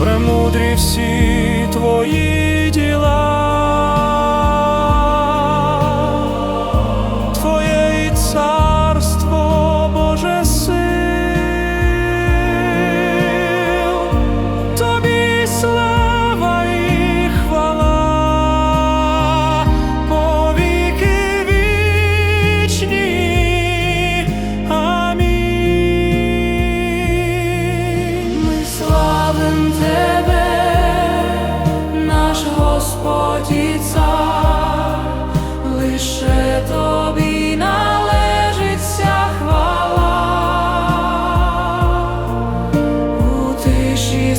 премудрі всі твої Господі цар, тобі належить хвала у тиші.